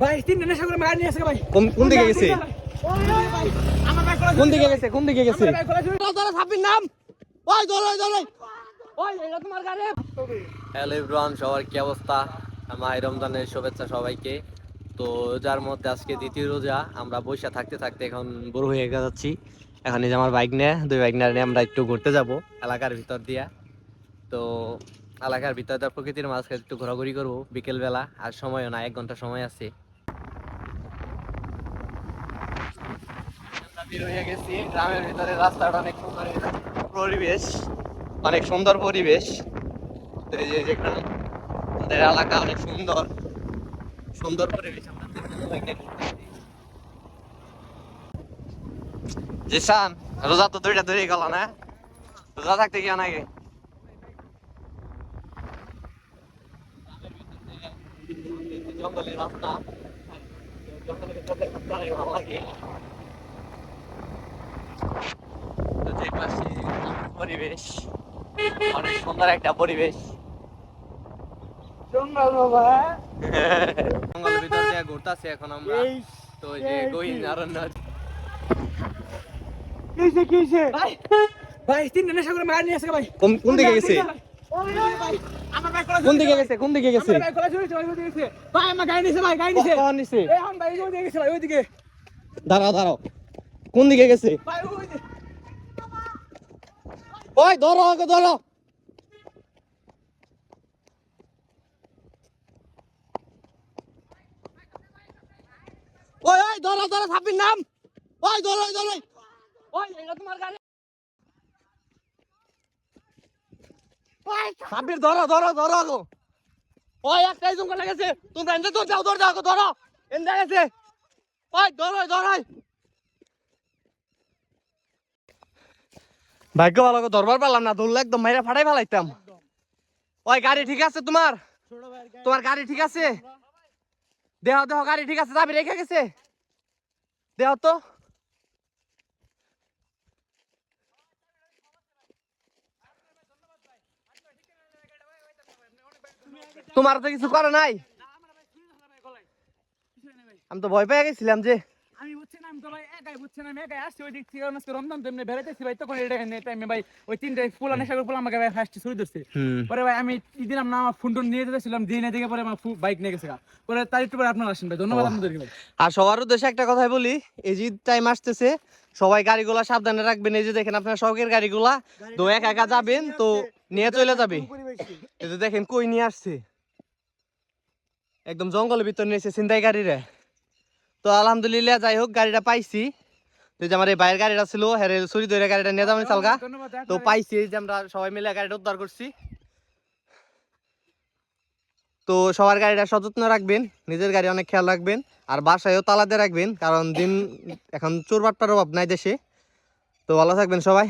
ভাই তিন নেশা করে মার নিয়ে আসে ভাই। কোন কোন দিকে গেছে? কোন দিকে গেছে? কোন দিকে গেছে? ছাব্বির নাম। ওই ধরো ওই ওই এটা তোমার গাড়ি। হ্যালো ইব্রাহিম সবার কি অবস্থা? আমার রমজানের শুভেচ্ছা সবাইকে। তো যার মধ্যে আজকে দ্বিতীয় রোজা আমরা বসে থাকতে থাকতে এখন বড় হয়ে যাচ্ছি এখন এই যে আমার বাইক নিয়ে দুই বাইক নিয়ে আমরা একটু ঘুরতে যাব এলাকার ভিতর দিয়া। তো এলাকার ভিতর দিয়ে প্রকৃতির মাঝখানে একটু ঘোরাঘুরি করব বিকেলবেলা আর সময়ও না এক ঘণ্টা সময় আছে। গ্রামের ভিতরে রাস্তাটা অনেক সুন্দর পরিবেশ, অনেক সুন্দর পরিবেশ। এই আমাদের এলাকা অনেক সুন্দর সুন্দর পরিবেশ জিসান, রোজা তো দুইটা ধরে গেল না? রোজা থাকতে গিয়ে নাকি জঙ্গলের রাস্তা, জঙ্গলের পাশে পরিবেশ। অনেক সুন্দর একটা পরিবেশ। জঙ্গল বাবা। জঙ্গলের ভিতর দিয়ে ঘুরতাছি এখন আমরা। তো ওই যে গহীন অরণ্য কিসে কিসে ভাই ভাই তিন করে মার নিয়ে আসে ভাই। কোন কোন দিকে গেছে? কোন দিকে গেছে কোন দিকে গেছে? ভাই ভাই আমার গাড়ি নিছে ভাই গাড়ি নিছে। কখন নিছে? এই হন ভাই ওদিকে গেছে ভাই দাঁড়াও দাঁড়াও। কোন দিকে গেছে? ভাই ওই, ধরো ওকে ধরো। ওই ওই, ধরো ধরো ছাব্বির নাম। ওই, ধরো ওই ধরো, ওই। এটা তোমার গাড়ি। ছাব্বির ধরো ধরো ধরো গো ওই একটাই জঙ্গলে গেছে। তোমরা এনতে তো যাও ধর ধরো। এনতে গেছে। ওই, ধরো ধরো ভাগ্য ভালো করে ধরবার পারলাম না, ধরলে একদম মাইরা ফাটাই ফেলাইতাম। ওই গাড়ি ঠিক আছে তোমার? তোমার গাড়ি ঠিক আছে? দেহ দেহ, গাড়ি ঠিক আছে চাবি রেখে গেছে। দেহ তো। তোমার তো কিছু করে নাই। আমি তো ভয় পেয়ে গেছিলাম যে আমি তো ভাই একাই বুঝছেন আমি একাই আসছি ওই দিক থেকে আজকে রমজান তেমনি বেড়াইতেছি ভাই তখন এটা টাইমে ভাই ওই তিনটে ফুল নেশা করে ফুল আমাকে ভাই ফার্স্ট ছুরি ধরছে পরে ভাই আমি কি দিলাম না আমার ফোন টোন নিয়ে যেতেছিলাম দিয়ে নিয়ে থেকে পরে আমার বাইক নিয়ে গেছে পরে তার একটু পরে আপনারা আসেন ভাই ধন্যবাদ আপনাদেরকে ভাই। আর সবার উদ্দেশ্যে একটা কথাই বলি এই যে টাইম আসতেছে সবাই গাড়িগুলা সাবধানে রাখবেন এই যে দেখেন আপনার শখের গাড়িগুলা তো একা একা যাবেন তো নিয়ে চলে যাবে। এই যে দেখেন কই নিয়ে আসছে? একদম জঙ্গলের ভিতর নিয়েছে ছিনতাই গাড়িরে। তো আলহামদুলিল্লাহ যাই হোক গাড়িটা পাইছি। তো যে আমার এই বাইরের গাড়িটা ছিল হেরে চুরি ধরে গাড়িটা নিয়ে যাবেন চালকা তো পাইছি যে আমরা সবাই মিলে গাড়িটা উদ্ধার করছি। তো সবার গাড়িটা সযত্ন রাখবেন নিজের গাড়ি অনেক খেয়াল রাখবেন আর বাসায়ও তালাতে রাখবেন কারণ দিন এখন চোর বাট্টার অভাব নাই দেশে। তো ভালো থাকবেন সবাই।